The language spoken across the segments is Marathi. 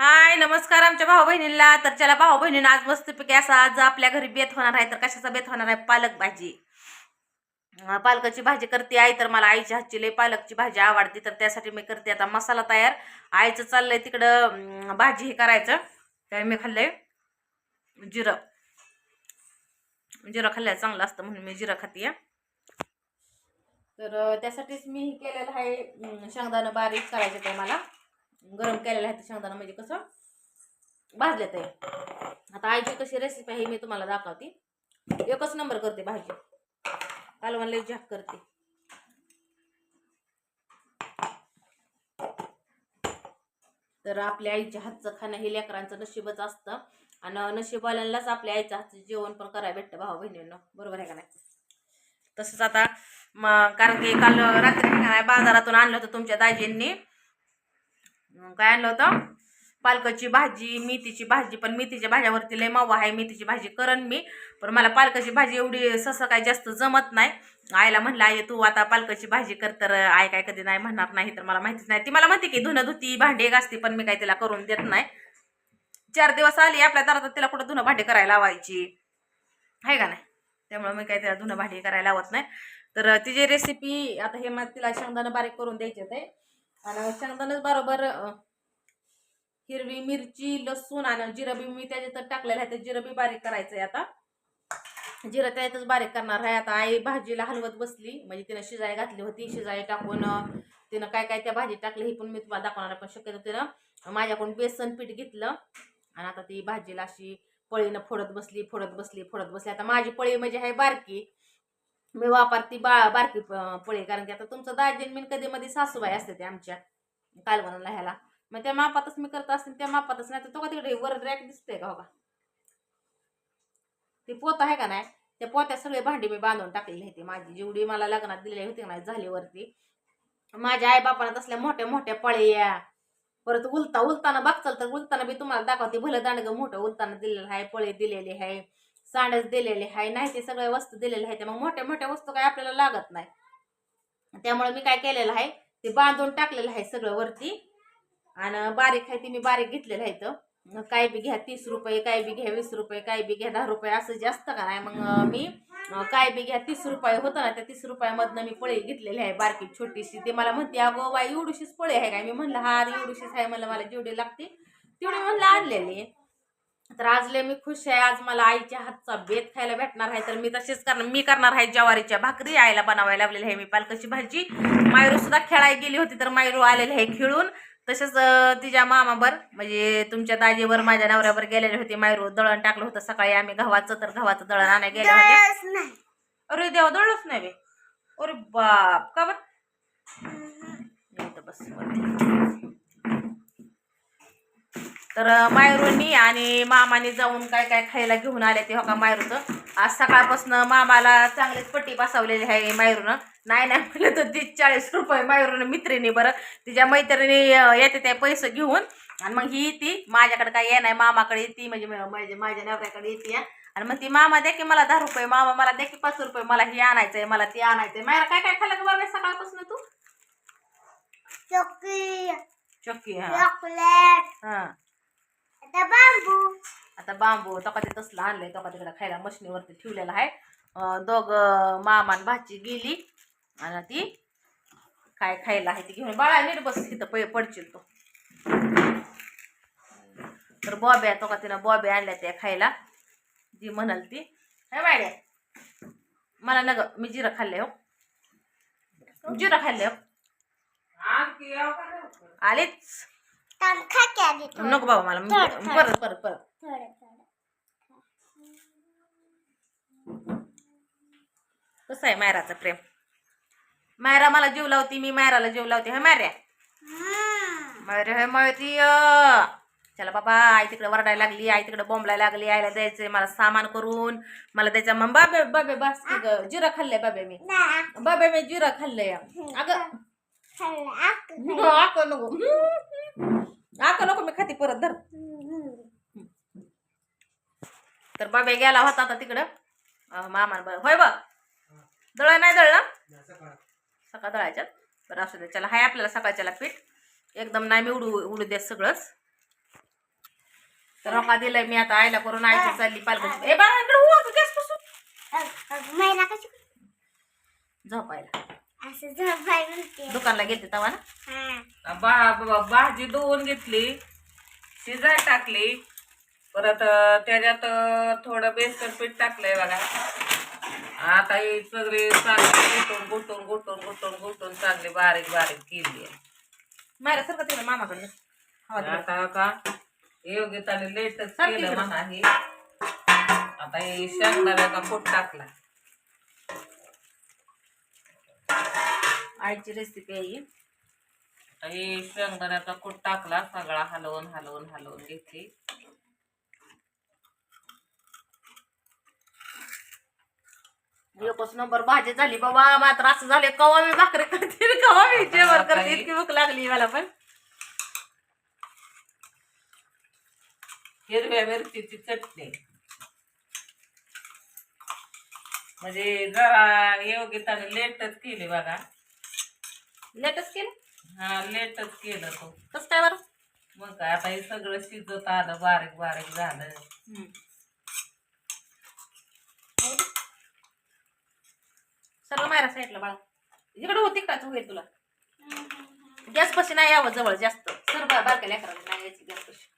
हाय नमस्कार आमच्या भाऊ बहिणीला तर चला भाऊ बहिणीनं आज मस्तपैकी असा आज आपल्या घरी बेत होणार आहे. तर कशाचा बेत होणार आहे? पालक भाजी. पालकाची भाजी करते आई तर मला आईच्या हातची लई पालकची भाजी आवडते. तर त्यासाठी मी करते आता मसाला तयार. आईचं चाललंय तिकडं भाजी हे करायचं. काय मी खाल्लंय जिरं. जिरं खाल्लं चांगलं असतं म्हणून मी जिरं खाते तर त्यासाठीच मी केलेलं आहे शेंगदाणं बारीक करायचं ते मला गरम केलेलं आहे ते म्हणजे कसं? भाजल्यात आहे आता आईची कशी रेसिपी आहे मी तुम्हाला दाखवते. एकच नंबर करते भाजी. कालवण लई झाक करते. तर आपल्या आईच्या हातचं खाणं हे लेकरांचं नशीबच असतं. आणि नशीबवाल्यांनाच आपल्या आईच्या हातचं जेवण पण करायला भेटतं भाऊ बहिणींना. बरोबर आहे का नाही? तसंच आता मग कारण की काल रात्री बाजारातून आणलं होतं तुमच्या दाजींनी. काय आणलं होतं? पालकाची भाजी मेथीची भाजी. पण मेथीच्या भाज्यावरती लय मावा आहे. मेथीची भाजी करण मी. पण मला पालकाची भाजी एवढी ससं काय जास्त जमत नाही. आईला म्हणलं आई तू आता पालकाची भाजी कर. तर आई काय कधी नाही म्हणणार नाही तर मला माहितीच नाही. ती मला माहिती की धुणं धुती भांडी घासती. पण मी काय तिला करून देत नाही. चार दिवस आली आपल्या दारात तिला कुठं धुणं भांडी करायला लावायची? आहे का नाही? त्यामुळे मी काय तिला धुणं भांडी करायला लावत नाही. तर तिची रेसिपी आता हे मग तिला शेंगदाणं बारीक करून द्यायचे ते आणि शेंगदाणं बरोबर हिरवी मिरची लसूण आणि जिरबी मी त्याच्यात टाकलेलं आहे ते जिरबी बारीक करायचं आहे आता. जिरं त्याच्यातच बारीक करणार आहे. आता आई भाजीला हलवत बसली म्हणजे तिनं शिजाई घातली होती. शिजाई टाकून तिनं काय काय त्या भाजी टाकली हे पण मी तुम्हाला दाखवणार पण शक्यतो तिनं माझ्याकडून बेसन पीठ घेतलं. आणि आता ती भाजीला अशी पळीनं फोडत बसली फोडत बसली फोडत बसली. आता माझी पळी म्हणजे आहे बारकी. मी वापरती बा बारकी प- कारण की आता तुमचं दाजीन मी कधी मध्ये सासूबाई असते ते आमच्या कालवणाला ह्याला मग त्या मापातच मी करत असते त्या मापातच नाही तर तो का तिकडे वर रॅक दिसतोय का हो बघा ते पोत आहे का नाही? त्या पोत्यात सगळे भांडी मी बांधून टाकलेली होती माझी जेवढी मला लग्नात दिलेली होती का नाही झालीवरती. माझ्या आई बापाला तसल्या मोठ्या मोठ्या पळ्या. परत उलता उलताना बघचाल तर उलताना बी तुम्हाला दाखवते भलं दांडग मोठं उलताना दिलेलं आहे पळे दिलेले आहे. सांडच दिलेले आहे नाही ते सगळ्या वस्तू दिलेल्या आहेत मग मोठ्या मोठ्या वस्तू काय आपल्याला लागत नाही. त्यामुळे मी काय केलेलं आहे ते बांधून टाकलेलं आहे सगळं वरती. आणि बारीक आहे ती मी बारीक घेतलेलं आहे तर काय बी घ्या तीस रुपये काय बी घ्या वीस रुपये काय बी घ्या दहा रुपये असं जास्त का नाही. मग मी काय बी घ्या तीस रुपये होतं ना त्या तीस रुपयामधनं मी पळे घेतलेली आहे बारकी छोटीशी. ते मला म्हणते अगो बाई एवढीशीच पळे आहे काय? मी म्हणलं हा एवढीशीच आहे मला मला जेवढी लागते तेवढी म्हणलं आणलेली. तर आज लय मी खुश आहे. आज मला आईच्या हातचा बेत खायला भेटणार आहे. तर मी तसेच करणार मी करणार आहे ज्वारीच्या भाकरी. आईला बनवायला लावलेली आहे मी पालकाची भाजी. मायरू सुद्धा खेळायला गेली होती तर मायरू आलेली आहे खेळून. तसेच तिच्या मामाबर म्हणजे तुमच्या दाजीवर माझ्या नवऱ्यावर गेलेले होते. मायरू दळण टाकलं होतं. सकाळी आम्ही गव्हाचं तर गव्हाचं दळण आणायला गेले होते. अरे देवा दळलंच नाही बे. अरे बाप. का बस. तर मायरूनी आणि मामाने जाऊन काय काय खायला घेऊन आले ते हो का मायरूचं. आज सकाळपासून मामाला चांगलीच पट्टी बसवलेली आहे मायरूनं. नाही नाही म्हटलं तर तीस चाळीस रुपये मायरूनं मित्रिणी बरं. तिच्या मैत्रिणी येते ते पैसे घेऊन. आणि मग ही ती माझ्याकडे काय ये नाही मामाकडे येते म्हणजे म्हणजे माझ्या नवऱ्याकडे येते. आणि मग ती मामा दे की मला दहा रुपये मामा मला दे की पाच रुपये मला हे आणायचंय मला ते आणायचंय. मायरा काय काय खाल्लं का बाबा सकाळपासून तू? चॉकलेट चक्की हा. चॉकलेट. हा. आता बांबू तो कधी तसलं आणलंय तो तिकडे खायला मशनीवरती ठेवलेला आहे. दोघं मामा आणि भाची गेली आणि ती काय खायला आहे ती घेऊन बाळा नीट बस तिथं पै पडशील तो. तर बॉब्या तो का तिनं बॉब्या आणल्या त्या खायला. जी म्हणाल ती. हे बायड्या मला नग मी जिरं खाल्ले हो. जिरं खाल्ले हो. आलेच. नको बाबा मला. परत परत परत. थोडं थोडं कसं आहे मायराचं प्रेम? मायरा मला जीव लावती मी मायराला जीव लावते हे मार्या. मायरा हे माहिती चला बाबा आई तिकडे वरडायला लागली आई तिकडे बोंबलायला लागली आईला द्यायचंय मला सामान करून मला द्यायचं मग बाबे बाबे बस. जिरं खाल्लंय बाबे मी. बाबे मी जिरं खाल्लंय. अगं. खाल्लं, आक. नको. आक नको मी खाती परत धर. तर बाबे गेला होता आता तिकडं. मामान बरं. होय बघ. दळ नाही दळलं? सकाळ दळायच्यात. बरं असू दे. चला हाय आपल्याला सकाळच्याला पीठ. एकदम नाही मी उडू उडू देत सगळंच. तर नका दिलंय मी आता. आईला करून आईची चालली पालखी ए बाळा गॅसपासून. झोपायला. दुकानला गेलते तवा ना? बा बा- भाजी धुवून घेतली. शिजाय टाकली. परत त्याच्यात थोडं बेसन पीठ टाकलंय बघा. आता ही सगळी चांगली गुटून गुटून गुटून गुटून गुटून चांगली बारीक बारीक केली आहे. मायरा सारखं तिला मामाकडे हवा तिला. आता का? योगिताने लेटच सारखी केलं. म्हणा ही. आता हे शेंगदाण्याचा पोट टाकला. आईची रेसिपी आहे ही. आता हे शेंगदाण्याचा कूट टाकला. सगळा हलवून हलवून हलवून घेतली. एकच नंबर भाजी झाली बाबा मात्र असं झाले कवा मी भाकरी करते कवा मी जेवण करते इतकी भूक लागली मला पण. हिरव्या मिरचीची चटणी. म्हणजे जरा योगिताने लेटच केली बघा. लेटच केलं? हा लेटच केलं तो. कसं काय बरं? मग काय आता हे सगळं शिजत आलं बारीक बारीक झालं सर्व मायरा साईडला बाळा. इकडे होती का? होईल तुला. गॅस पशी नाही यावं जवळ जास्त. सर बा बारक्या लेकराला नाही यायची गॅस पशी.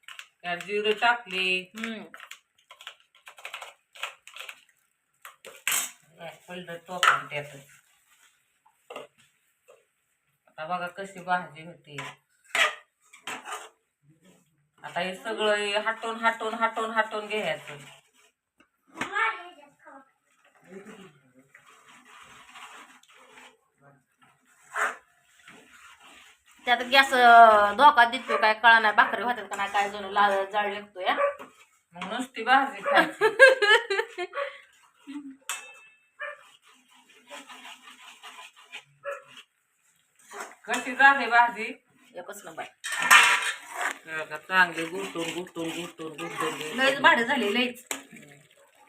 त्यात जिरं टाकली? हम्म. पडलं त्यात आता बघा कशी भाजी होती. आता हे सगळं हे हटून हटून हटून हटून घ्यायचं. त्यात गॅस धोका देतो काय कळा नाही भाकरी होतात का नाही काय जण लाल जाळ लागतो या मग नुसती भाजी खायची. कशी झाली भाजी? एकच नंबर. चांगली गुटून गुटून गुटून गुटून लयच. भाडे झाले लयच.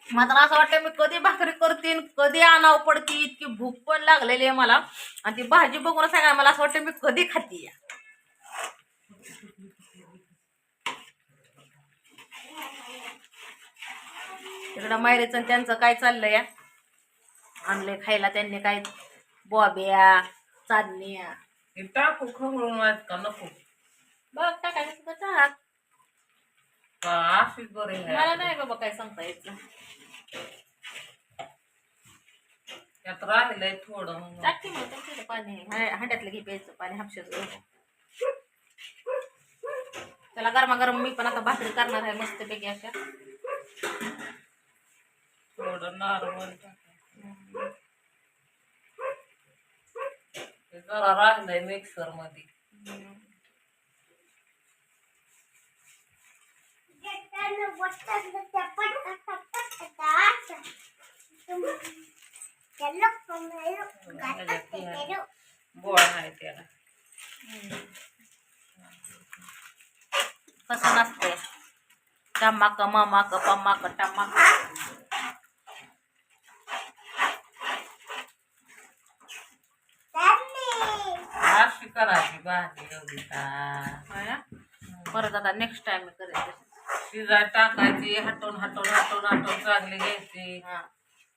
मात्र असं वाटतं मी कधी भाकरी करते कधी आणाव पडती इतकी भूक पण लागलेली आहे मला. आणि ती भाजी बघून सांगा मला असं वाटतं मी कधी खाती तिकडं मायरेचं त्यांचं काय चाललंय या? आणले खायला त्यांनी काय? बॉब्या चादण्या. टाकू खवळून का नको? बघ टाकायचं सुद्धा टाक. का अशीच बरी मला नाही बाबा काय सांगता यायचं. त्यात राहिलंय थोडं मग. टाकते मग टाकते पाणी. हा- हांड्यातलं घे प्यायचं पाणी हापशाचं त्याला गरमागरम मी पण आता भाकरी करणार आहे मस्तपैकी अशा. थोडं नॉर्मल ते जरा राहिलंय मिक्सरमध्ये. गोळ आहे त्याला कसं नसतंय टमाक ममाक पमाक टमाक अशी करायची भाजी एवढी का होय ना? परत आता नेक्स्ट टाइम मी शिजाय टाकायची हटून हटून हटून हटून चांगली घ्यायची. हा.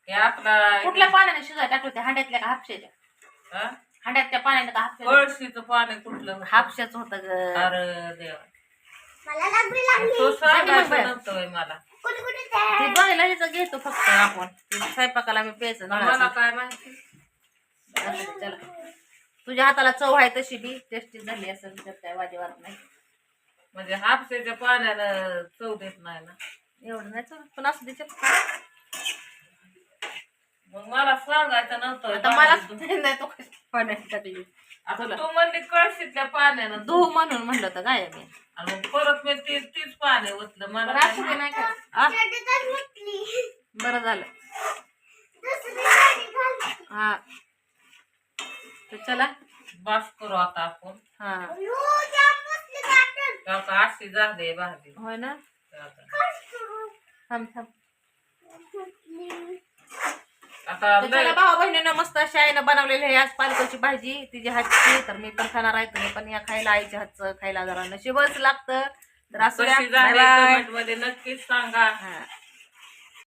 हे आपला कुठल्या पाण्याने शिजाय टाकलं होत्या हांड्यातल्या का हापशाच्या? हा? हांड्यातल्या पाण्याने का हापशाच्या? कळशीचं पाणी कुठलं? हापशाच होतं ग. अरे देवा. मला लागली लागली. तो बाई. सांगायचं नव्हतं होय मला. कुठे कुठे ते? बघायला हिचं घेतो फक्त आपण. ते स्वयंपाकाला मी प्यायचं मला नळाचं. काय माहिती? असं ते, चला. तुझ्या हाताला चव आहे तशी बी. टेस्टी झाली असेल त्यात काय वाजेवार नाही. म्हणजे हापशाच्या पाण्यानं चव देत नाही ना. एवढं नाही चव पण असं दे चल. मग मला सांगायचं नव्हतं आता मला भाजी नाही तो कशी पाण्यात टाकली आता तू म्हणली कळशीतल्या पाण्यानं तू म्हणून म्हणलं होतं काय मी? आणि मग परत मी तीच तीच पाणी ओतलं. मला बरं काय असू दे नाही का? आ, बरं झालं. हा. तर चला. बास करू आता आपण. हा. झाली भाजी होय ना? थांब थांब. आता तर चला भावा बहिणीनं मस्त अशी आईनं बनवलेली आहे आज पालकाची भाजी. तिची हातची तर मी पण खाणार आहे. तुम्ही पण या खायला आईच्या हातचं खायला जरा नशीबच लागतं. तर असू कशी झाली बाय नक्कीच सांगा. हा.